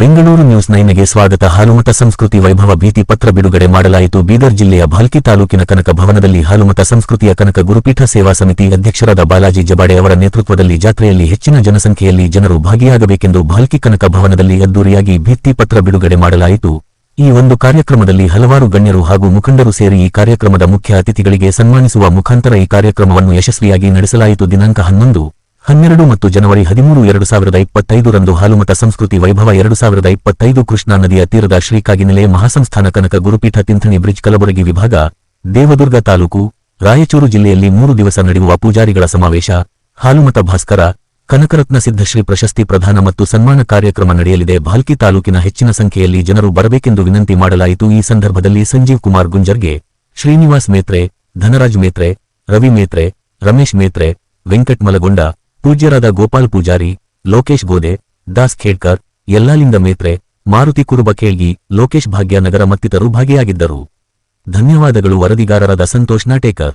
Bengaluru news ನೈನ್ಗೆ ಸ್ವಾಗತ. ಹಾಲುಮತ ಸಂಸ್ಕೃತಿ ವೈಭವ ಭೀತಿ ಪತ್ರ ಬಿಡುಗಡೆ ಮಾಡಲಾಯಿತು. ಬೀದರ್ ಜಿಲ್ಲೆಯ ಭಾಲ್ಕಿ ತಾಲೂಕಿನ ಕನಕ ಭವನದಲ್ಲಿ ಹಾಲುಮತ ಸಂಸ್ಕೃತಿಯ ಕನಕ ಗುರುಪೀಠ ಸೇವಾ ಸಮಿತಿ ಅಧ್ಯಕ್ಷರಾದ ಬಾಲಾಜಿ ಜಬಾಡೆ ಅವರ ನೇತೃತ್ವದಲ್ಲಿ ಜಾತ್ರೆಯಲ್ಲಿ ಹೆಚ್ಚಿನ ಜನಸಂಖ್ಯೆಯಲ್ಲಿ ಜನರು ಭಾಗಿಯಾಗಬೇಕೆಂದು ಭಾಲ್ಕಿ ಕನಕ ಭವನದಲ್ಲಿ ಅದ್ದೂರಿಯಾಗಿ ಭಿತ್ತಿ ಪತ್ರ ಬಿಡುಗಡೆ ಮಾಡಲಾಯಿತು. ಈ ಒಂದು ಕಾರ್ಯಕ್ರಮದಲ್ಲಿ ಹಲವಾರು ಗಣ್ಯರು ಹಾಗೂ ಮುಖಂಡರು ಸೇರಿ ಈ ಕಾರ್ಯಕ್ರಮದ ಮುಖ್ಯ ಅತಿಥಿಗಳಿಗೆ ಸನ್ಮಾನಿಸುವ ಮುಖಾಂತರ ಈ ಕಾರ್ಯಕ್ರಮವನ್ನು ಯಶಸ್ವಿಯಾಗಿ ನಡೆಸಲಾಯಿತು. ದಿನಾಂಕ ಹನ್ನೊಂದು. ಹನ್ನೆರಡು ಮತ್ತು ಜನವರಿ ಹದಿಮೂರು ಎರಡು ಸಾವಿರದ ಇಪ್ಪತ್ತೈದರಂದು ಹಾಲುಮತ ಸಂಸ್ಕೃತಿ ವೈಭವ ಎರಡು ಸಾವಿರದ ಇಪ್ಪತ್ತೈದು ಕೃಷ್ಣಾ ನದಿಯ ತೀರದ ಶ್ರೀಕಾಗಿನೆಲೆ ಮಹಾಸಂಸ್ಥಾನ ಕನಕ ಗುರುಪೀಠ ತಿಂಥಣಿ ಬ್ರಿಡ್ಜ್ ಕಲಬುರಗಿ ವಿಭಾಗ, ದೇವದುರ್ಗ ತಾಲೂಕು, ರಾಯಚೂರು ಜಿಲ್ಲೆಯಲ್ಲಿ ಮೂರು ದಿವಸ ನಡೆಯುವ ಪೂಜಾರಿಗಳ ಸಮಾವೇಶ, ಹಾಲುಮತ ಭಾಸ್ಕರ, ಕನಕರತ್ನ ಸಿದ್ಧಶ್ರೀ ಪ್ರಶಸ್ತಿ ಪ್ರದಾನ ಮತ್ತು ಸನ್ಮಾನ ಕಾರ್ಯಕ್ರಮ ನಡೆಯಲಿದೆ. ಭಾಲ್ಕಿ ತಾಲೂಕಿನ ಹೆಚ್ಚಿನ ಸಂಖ್ಯೆಯಲ್ಲಿ ಜನರು ಬರಬೇಕೆಂದು ವಿನಂತಿ ಮಾಡಲಾಯಿತು. ಈ ಸಂದರ್ಭದಲ್ಲಿ ಸಂಜೀವ್ ಕುಮಾರ್ ಗುಂಜರ್ಗೆ, ಶ್ರೀನಿವಾಸ್ ಮೇತ್ರೆ, ಧನರಾಜ್ ಮೇತ್ರೆ, ರವಿ ಮೇತ್ರೆ, ರಮೇಶ್ ಮೇತ್ರೆ, ವೆಂಕಟ್ ಮಲಗೊಂಡ ಪೂಜ್ಯರಾದ ಗೋಪಾಲ್ ಪೂಜಾರಿ, ಲೋಕೇಶ್ ಗೋದೆ, ದಾಸ್ ಖೇಡ್ಕರ್ ಎಲ್ಲಾಲಿಂಗ ಮೇತ್ರೆ, ಮಾರುತಿ ಕುರುಬ ಕೇಳ್ಗಿ ಲೋಕೇಶ್ ಭಾಗ್ಯನಗರ ಮತ್ತಿತರು ಭಾಗಿಯಾಗಿದ್ದರು. ಧನ್ಯವಾದಗಳು ವರದಿಗಾರರಾದ ಸಂತೋಷ್ ನಾಟೇಕರ್.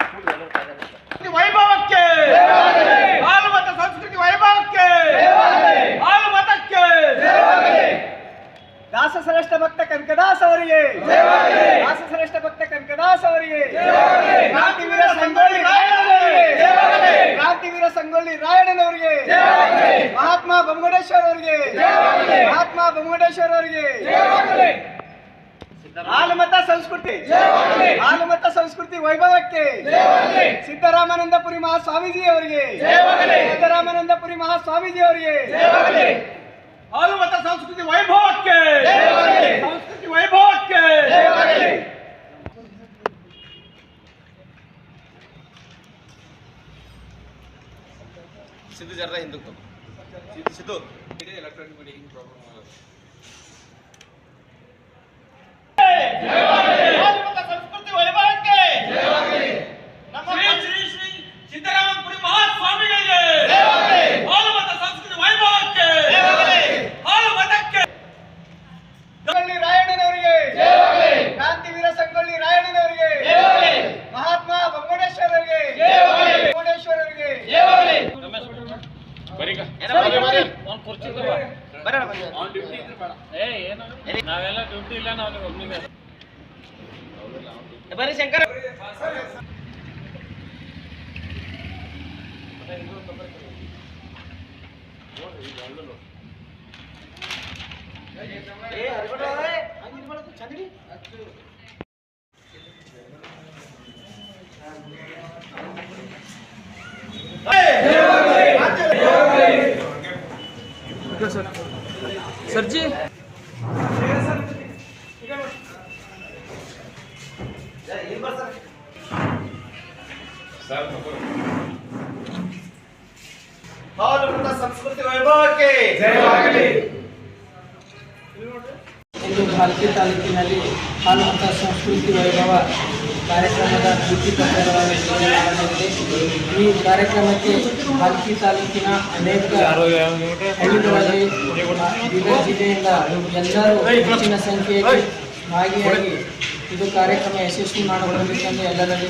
ಸಂಸ್ಕೃತಿ ವೈಭವಕ್ಕೆ ಹಾಲು ಮತ್ತು ಸಂಸ್ಕೃತಿ ವೈಭವಕ್ಕೆ ಹಾಲು ಮತಕ್ಕೆ ದಾಸ ಶ್ರೇಷ್ಠ ಭಕ್ತ ಕನಕದಾಸ್ ಅವರಿಗೆ ದಾಸ ಶ್ರೇಷ್ಠ ಭಕ್ತ ಕನಕದಾಸ್ ಅವರಿಗೆ ಕ್ರಾಂತಿವೀರ ಸಂಗೊಳ್ಳಿ ರಾಯಣ್ಣನವರಿಗೆ ಕ್ರಾಂತಿವೀರ ಸಂಗೊಳ್ಳಿ ರಾಯಣ್ಣನವರಿಗೆ. ಮಹಾತ್ಮ ಬೊಮ್ಮಡೇಶ್ವರ ಅವರಿಗೆ. ಮಹಾತ್ಮ ಬೊಮ್ಮಡೇಶ್ವರ ಅವರಿಗೆ. ಹಾಲುಮತ ಸಂಸ್ಕೃತಿ. ಹಾಲುಮತ ಸಂಸ್ಕೃತಿ ವೈಭವಕ್ಕೆ. ಸಿದ್ದರಾಮಾನಂದಪುರಿ ಮಹಾಸ್ವಾಮೀಜಿ ಅವರಿಗೆ. ಸಿದ್ದರಾಮಾನಂದಪುರಿ ಮಹಾಸ್ವಾಮೀಜಿ ಅವರಿಗೆ. ಹಾಲುಮತ ಸಂಸ್ಕೃತಿ ವೈಭವಕ್ಕೆ. ಸಂಸ್ಕೃತಿ ವೈಭವಕ್ಕೆ. सिद्धू जर्रा Hindu Siddhu Siddhu electronic media problem ನಾವೆಲ್ಲ ಡ್ಯೂಟಿ ಇಲ್ಲ ನಾವು ಒಬ್ಬನಿಗೆ ಬರೀ ಶಂಕರ ಸರ್ಜಿ ಹಾಲು ಮತ್ತು ಸಂಸ್ಕೃತಿ ವೈಭವಕ್ಕೆ ಇಂದು ಭಾಲ್ಕಿ ತಾಲೂಕಿನಲ್ಲಿ ಹಾಲುಮತ ಸಂಸ್ಕೃತಿ ವೈಭವ ಕಾರ್ಯಕ್ರಮದ ಭಿತ್ತಿ ಪತ್ರಗಳನ್ನು ನೀಡಲಾಗಿದೆ ಈ ಕಾರ್ಯಕ್ರಮಕ್ಕೆ ಭಾಲ್ಕಿ ತಾಲೂಕಿನ ಅನೇಕ ಹಳ್ಳಿಗಳಲ್ಲಿ ಬೀದರ್ ಜಿಲ್ಲೆಯಿಂದ ಎಲ್ಲರೂ ಹೆಚ್ಚಿನ ಸಂಖ್ಯೆಯಲ್ಲಿ ಭಾಗಿಯಾಗಿ ಇದು ಕಾರ್ಯಕ್ರಮ ಯಶಸ್ವಿ ಮಾಡಿಕೊಳ್ಳಬೇಕೆಂದು ಎಲ್ಲರಲ್ಲಿ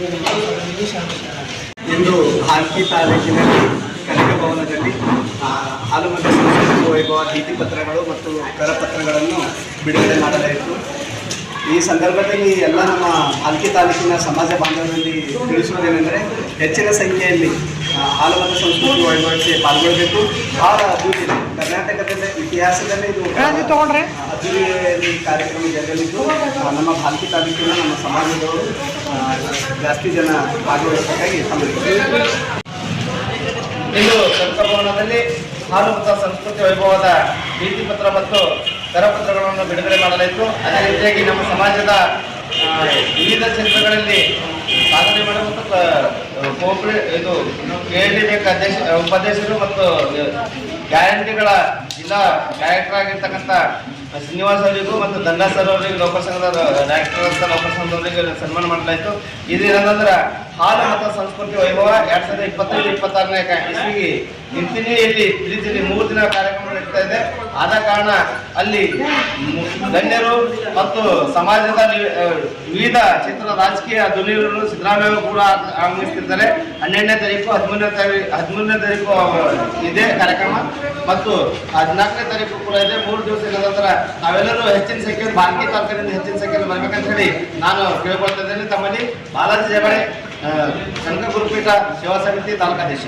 ಇಂದು ಭಾಲ್ಕಿ ತಾಲೂಕಿನಲ್ಲಿ ಕನಕ ಭವನದಲ್ಲಿ ಹಾಲುಮತ ಸಂಸ್ಕೃತಿ ವೈಭವ ನೀತಿ ಪತ್ರಗಳು ಮತ್ತು ಕರಪತ್ರಗಳನ್ನು ಬಿಡುಗಡೆ ಮಾಡಲಾಯಿತು. ಈ ಸಂದರ್ಭದಲ್ಲಿ ಎಲ್ಲ ನಮ್ಮ ಹಲ್ಕಿ ತಾಲೂಕಿನ ಸಮಾಜ ಬಾಂಧವರಲ್ಲಿ ತಿಳಿಸುವುದೇನೆಂದರೆ ಹೆಚ್ಚಿನ ಸಂಖ್ಯೆಯಲ್ಲಿ ಆ, ಹಾಲುಮತ ಸಂಸ್ಕೃತಿ ವೈಭವಕ್ಕೆ ಪಾಲ್ಗೊಳ್ಳಬೇಕು. ಭಾಳ ಅಭಿವೃದ್ಧಿ ಇದೆ. ಕರ್ನಾಟಕದ ಇತಿಹಾಸದಲ್ಲಿ ಇದು ಅದ್ದೂರಿಯಲ್ಲಿ ಕಾರ್ಯಕ್ರಮ ಜರಗಲಿದ್ದು ನಮ್ಮ ಭಾಲ್ಕಿ ತಾಲೂಕಿನ ನಮ್ಮ ಸಮಾಜದವರು ಜಾಸ್ತಿ ಜನ ಭಾಗವಹಿಸಬೇಕಾಗಿ ತಮ್ಮಲ್ಲಿ. ಇಂದು ಕನಕಭವನದಲ್ಲಿ ಮತ್ತು ಸಂಸ್ಕೃತಿ ವೈಭವದ ಭೀತಿ ಪತ್ರ ಮತ್ತು ಕರಪತ್ರಗಳನ್ನು ಬಿಡುಗಡೆ ಮಾಡಲಾಯಿತು. ಅದೇ ರೀತಿಯಾಗಿ ನಮ್ಮ ಸಮಾಜದ ವಿವಿಧ ಕ್ಷೇತ್ರಗಳಲ್ಲಿ ಸಾಧನೆ ಮತ್ತು ಕೋಪರೇ ಇದು ಕೆ ಡಿ ಅಧ್ಯಕ್ಷ ಉಪಾಧ್ಯಕ್ಷರು ಮತ್ತು ಗ್ಯಾರಂಟಿಗಳ ಜಿಲ್ಲಾ ಡೈರೆಕ್ಟರ್ ಆಗಿರ್ತಕ್ಕಂಥ ಶ್ರೀನಿವಾಸ್ ಅವರಿಗೂ ಮತ್ತು ದಂಡ ಸರ್ ಅವರಿಗೆ ನೌಕರ ಸಂಘದ ಡೈರೆಕ್ಟರ್ ಅಂತ ನೌಕರ ಸಂಘದವರಿಗೆ ಸನ್ಮಾನ ಮಾಡಲಾಯಿತು. ಇದೇನಂದ್ರೆ ಹಾಲು ಮತ್ತು ಸಂಸ್ಕೃತಿ ವೈಭವ ಎರಡ್ ಸಾವಿರದ ಇಪ್ಪತ್ತೈದು, ಇಪ್ಪತ್ತಾರನೇ ಇಸ್ವಿಗೆ ನಿಂತಿನಿಯಲ್ಲಿ ಪ್ರೀತಿ ಮೂರು ದಿನ ಕಾರ್ಯಕ್ರಮ ನಡೀತಾ ಇದೆ. ಆದ ಕಾರಣ ಅಲ್ಲಿ ಗಣ್ಯರು ಮತ್ತು ಸಮಾಜದ ವಿವಿಧ ಕ್ಷೇತ್ರದ ರಾಜಕೀಯ ಧ್ವನಿಗಳು ಸಿದ್ದರಾಮಯ್ಯ ಕೂಡ ಆಗಮಿಸ್ತಿದ್ದಾರೆ ಹನ್ನೆರಡನೇ ತಾರೀಕು, ಹದಿಮೂರನೇ ತಾರೀಕು ಹದಿಮೂರನೇ ತಾರೀಕು ಇದೆ ಕಾರ್ಯಕ್ರಮ. ಮತ್ತು ಹದಿನಾಲ್ಕನೇ ತಾರೀಕು ಕೂಡ ಇದೆ. ಮೂರು ದಿವಸದ ನಂತರ ನಾವೆಲ್ಲರೂ ಹೆಚ್ಚಿನ ಸಂಖ್ಯೆಯಲ್ಲಿ ಬಾಲ್ಕಿ ತಾಲೂಕಿನಿಂದ ಹೆಚ್ಚಿನ ಸಂಖ್ಯೆಯಲ್ಲಿ ಬರ್ಬೇಕಂತ ಹೇಳಿ ನಾನು ಕೇಳ್ಕೊಳ್ತಾ ಇದ್ದೇನೆ ತಮ್ಮಲ್ಲಿ. ಬಾಲಾಜಿ ಜಬಳೆ ಸಂಘ ಗುರುಪೀಠ ಸೇವಾ ಸಮಿತಿ ತಾಲೂಕಾಧ್ಯಕ್ಷ.